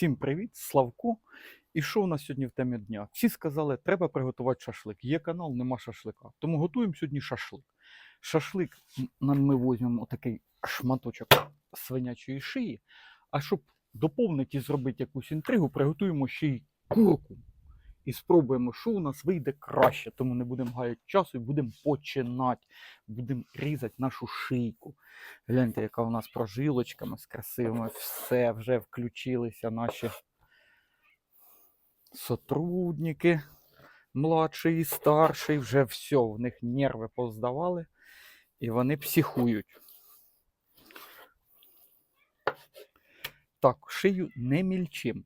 Всім привіт, Славко. І що у нас сьогодні в темі дня? Всі сказали, треба приготувати шашлик. Є канал, нема шашлика. Тому готуємо сьогодні шашлик. Шашлик нам ми візьмемо такий шматочок свинячої шиї. А щоб доповнити і зробити якусь інтригу, приготуємо ще й курку. І спробуємо, що у нас вийде краще. Тому не будемо гаяти часу і будемо починати. Будемо різати нашу шийку. Гляньте, яка у нас прожилочками з красивими. Все, вже включилися наші сотрудники, младший і старший, вже все, в них нерви поздавали, і вони психують. Так, шию не мільчим.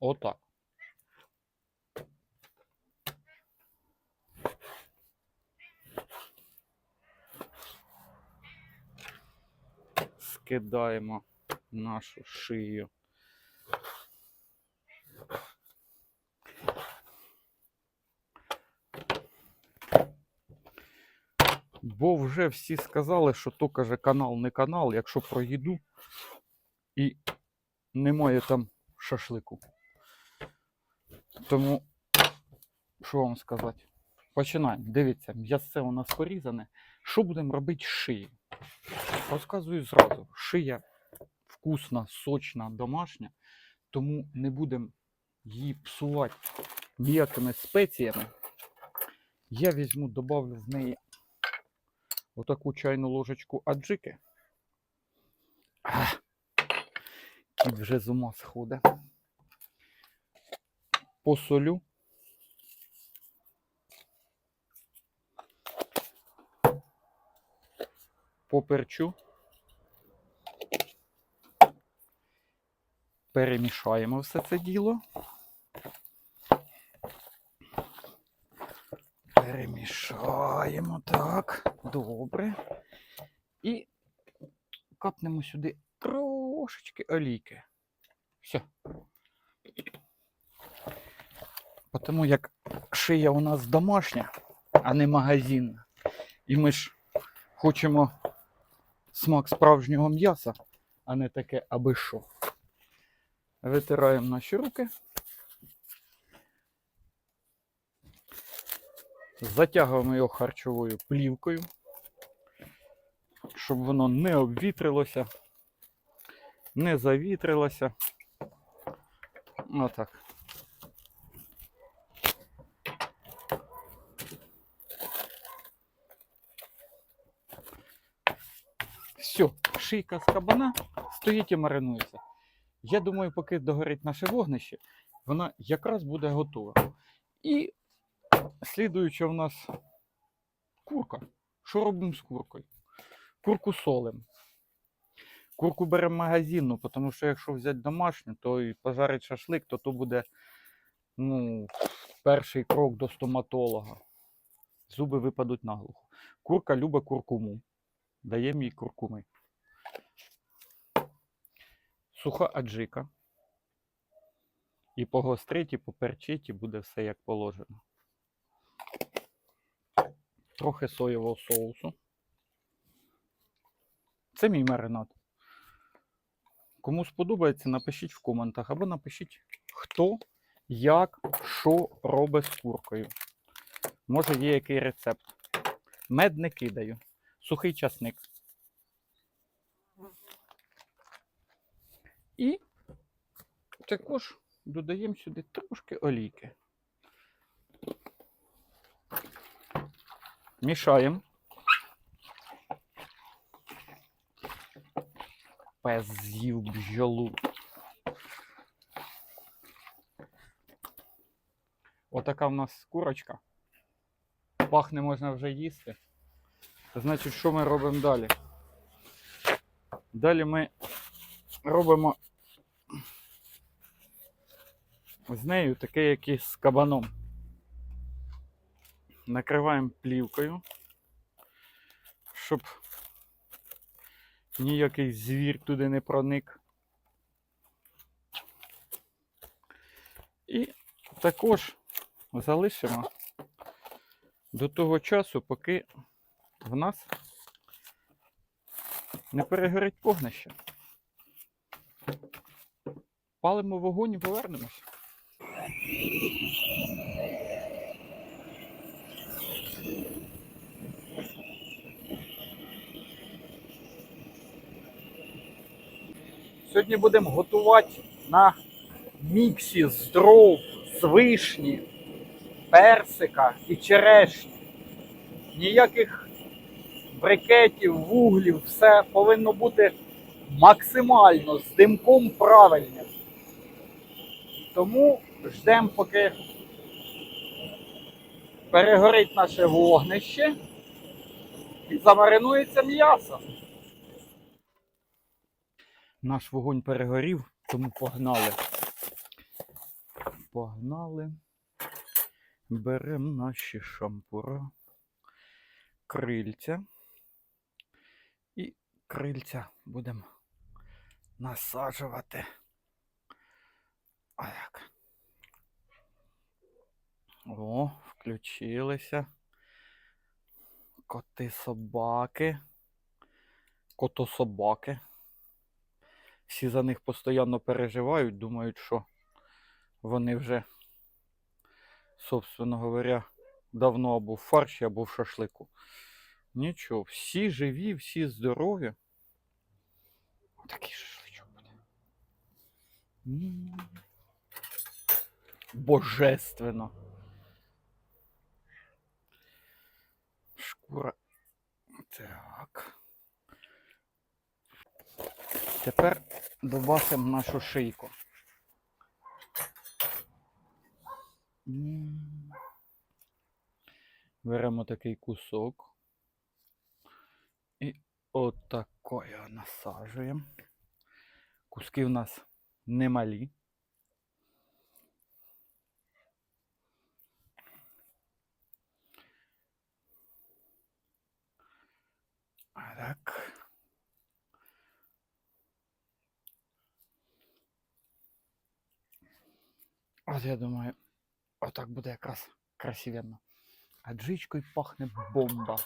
Отак. Скидаємо нашу шию. Бо вже всі сказали, що то каже канал не канал, якщо про їду і немає там шашлику. Тому, що вам сказати? Починаємо. Дивіться, м'ясце у нас порізане. Що будемо робити з шиєю? Розказую зразу. Шия вкусна, сочна, домашня, тому не будемо її псувати ніякими спеціями. Я візьму, добавлю в неї отаку чайну ложечку аджики. Ах, Кіт вже з ума сходить. Посолю. Поперчу. Перемішаємо все це діло. Перемішаємо так. Добре. І капнемо сюди трошечки олійки. Все. Тому як шия у нас домашня, а не магазинна. І ми ж хочемо смак справжнього м'яса, а не таке аби що. Витираємо наші руки. Затягуємо його харчовою плівкою, щоб воно не обвітрилося, не завітрилося. Отак. Все, шийка з кабана стоїть і маринується. Я думаю, поки догорить наше вогнище, вона якраз буде готова. І слідуюча в нас курка. Що робимо з куркою? Курку солим. Курку беремо магазинну, тому що якщо взяти домашню, то і пожарить шашлик, то то буде ну, перший крок до стоматолога. Зуби випадуть наглухо. Курка любить куркуму. Даємо їй куркуми. Суха аджика. І погострить, і поперчить, і буде все як положено. Трохи соєвого соусу. Це мій маринад. Кому сподобається, напишіть в коментах або напишіть, хто, як, що робить з куркою. Може є який рецепт. Мед не кидаю. Сухий часник. І також додаємо сюди трошки олійки. Мішаємо. Пес бджолу. Отака в нас курочка. Пахне можна вже їсти. Значить, що ми робимо далі? Далі ми робимо з нею таке, як і з кабаном. Накриваємо плівкою, щоб ніякий звір туди не проник. І також залишимо до того часу, поки в нас не перегорить вогнище. Палимо вогонь і повернемось. Сьогодні будемо готувати на міксі з дров, з вишні, персика і черешні. Ніяких брикетів, вуглів, все повинно бути максимально з димком правильним. Тому ждемо, поки перегорить наше вогнище і замаринується м'ясо. Наш вогонь перегорів, тому погнали. Погнали. Беремо наші шампура, крильця. Крильця будемо насаджувати. А? О, включилися. Коти собаки. Кото-собаки. Всі за них постійно переживають, думають, що вони вже, собственно говоря, давно або в фарші, або в шашлику. Нічого, всі живі, всі здорові. Такий шашличок буде. Божественно. Шкура. Так. Тепер добавимо нашу шийку. Беремо такий кусок. І отако його насаджуємо. Куски в нас немалі. А Так. От я думаю, отак буде якраз красивенно. А джичкою пахне бомба.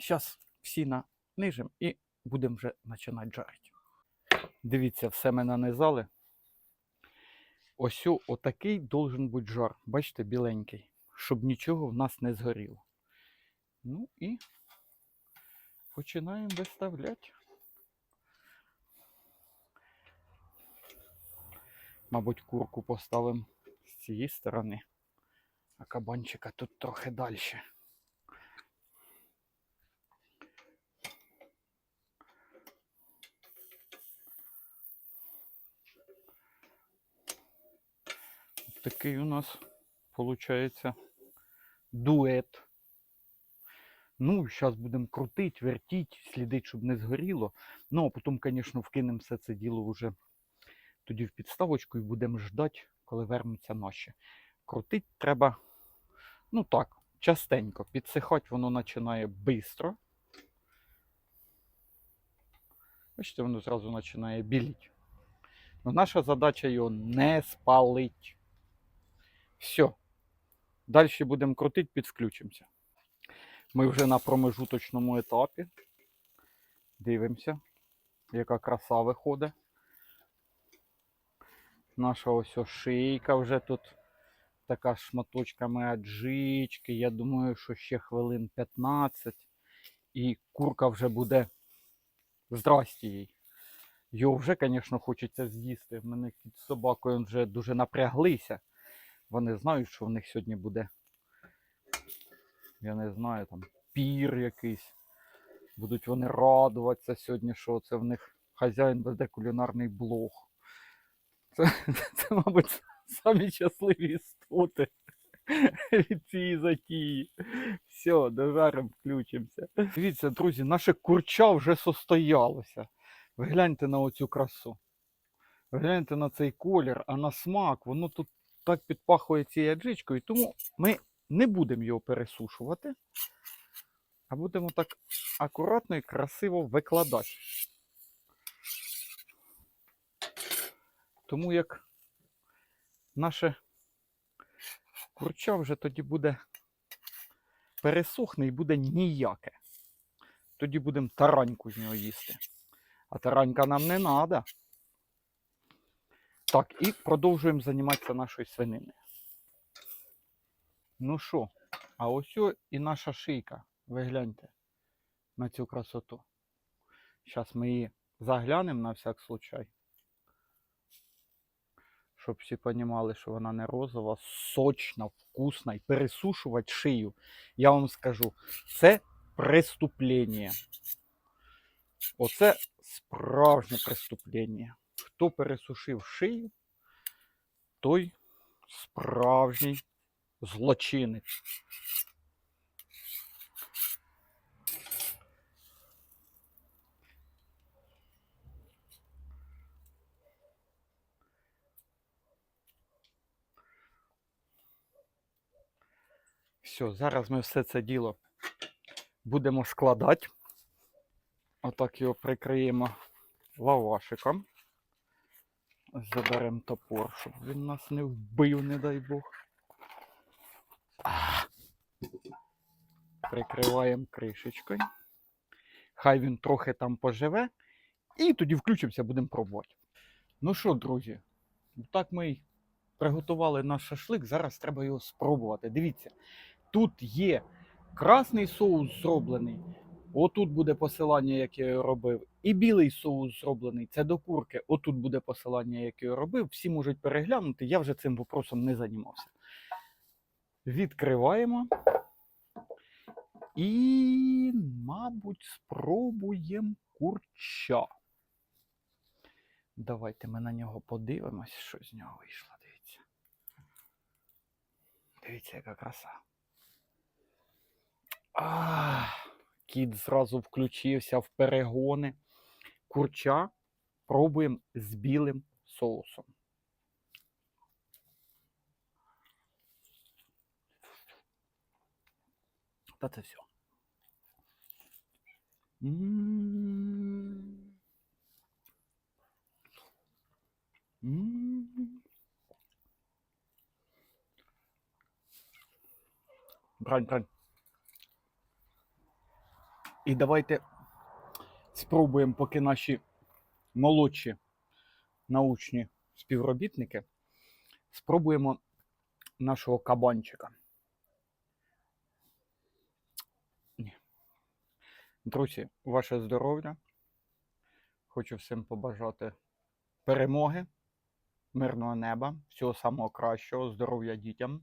Зараз всі нанижимо і будемо вже починати жарити. Дивіться, все ми нанизали. Ось отакий должен бути жар. Бачите, біленький, щоб нічого в нас не згоріло. Ну і починаємо виставляти. Мабуть, курку поставимо з цієї сторони, а кабанчика тут трохи далі. Такий у нас виходить дует. Ну, зараз будемо крутити, вертіти, слідити, щоб не згоріло. Ну, а потім, звісно, вкинемо все це діло вже тоді в підставочку і будемо ждати, коли вернуться наші. Крутити треба, ну так, частенько. Підсихати воно починає швидко. Бачите, воно зразу починає біліти. Ну, наша задача його не спалить. Все. Далі будемо крутити, підключимося. Ми вже на промежуточному етапі. Дивимося, яка краса виходить. Наша ось шийка вже тут така шматочками аджички. Я думаю, що ще хвилин 15 і курка вже буде здрасті їй. Його вже, звісно, хочеться з'їсти. В мене з собакою вже дуже напряглися. Вони знають, що в них сьогодні буде. Я не знаю, там пір якийсь. Будуть вони радуватися сьогодні, що це в них хазяїн веде кулінарний блог. Це, це, мабуть, самі щасливі істоти від цієї затії. Все, дожаримо, включимося. Дивіться, друзі, наше курча вже состоялося. Ви гляньте на оцю красу. Ви гляньте на цей колір, а на смак, воно тут так підпахує цією аджичкою, тому ми не будемо його пересушувати, а будемо так акуратно і красиво викладати. Тому як наше курча вже тоді буде пересохне і буде ніяке. Тоді будемо тараньку з нього їсти. А таранька нам не треба. Так, і продовжуємо займатися нашою свининою. Ну що, а ось о і наша шийка. Ви гляньте на цю красоту. Зараз ми її заглянемо на всяк случай. Щоб всі розуміли, що вона не розова, сочна, вкусна і пересушувати шию. Я вам скажу, це преступлення. Оце справжнє преступлення. Хто пересушив шию, той справжній злочинець. Все, зараз ми все це діло будемо складати. Отак його прикриємо лавашиком. Заберемо топор, щоб він нас не вбив, не дай Бог. Прикриваємо кришечкою. Хай він трохи там поживе. І тоді включимося, будемо пробувати. Ну що, друзі, так ми й приготували наш шашлик. Зараз треба його спробувати. Дивіться, тут є красний соус зроблений. Отут буде посилання, яке я робив. І білий соус зроблений. Це до курки. Отут буде посилання, яке я робив. Всі можуть переглянути. Я вже цим вопросом не займався. Відкриваємо. І, мабуть, спробуємо курча. Давайте ми на нього подивимось, що з нього вийшло. Дивіться. Дивіться, яка краса. Ах, кіт зразу включився в перегони. Курча пробуємо з білим соусом. Та це все. М. М. Брань, брань. І давайте спробуємо, поки наші молодші научні співробітники, спробуємо нашого кабанчика. Ні. Друзі, ваше здоров'я. Хочу всім побажати перемоги, мирного неба, всього самого кращого, здоров'я дітям.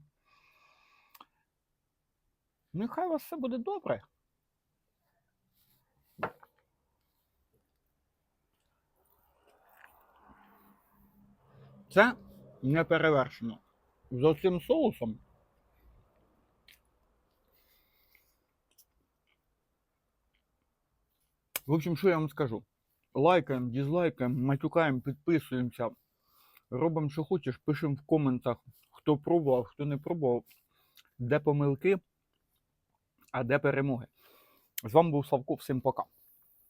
Ну і хай у вас все буде добре. Це не перевершено. За цим соусом. В общем, що я вам скажу? Лайкаємо, дізлайкаємо, матюкаємо, підписуємося. Робимо, що хочеш, пишемо в коментах, хто пробував, хто не пробував, де помилки, а де перемоги. З вами був Славко, всім пока.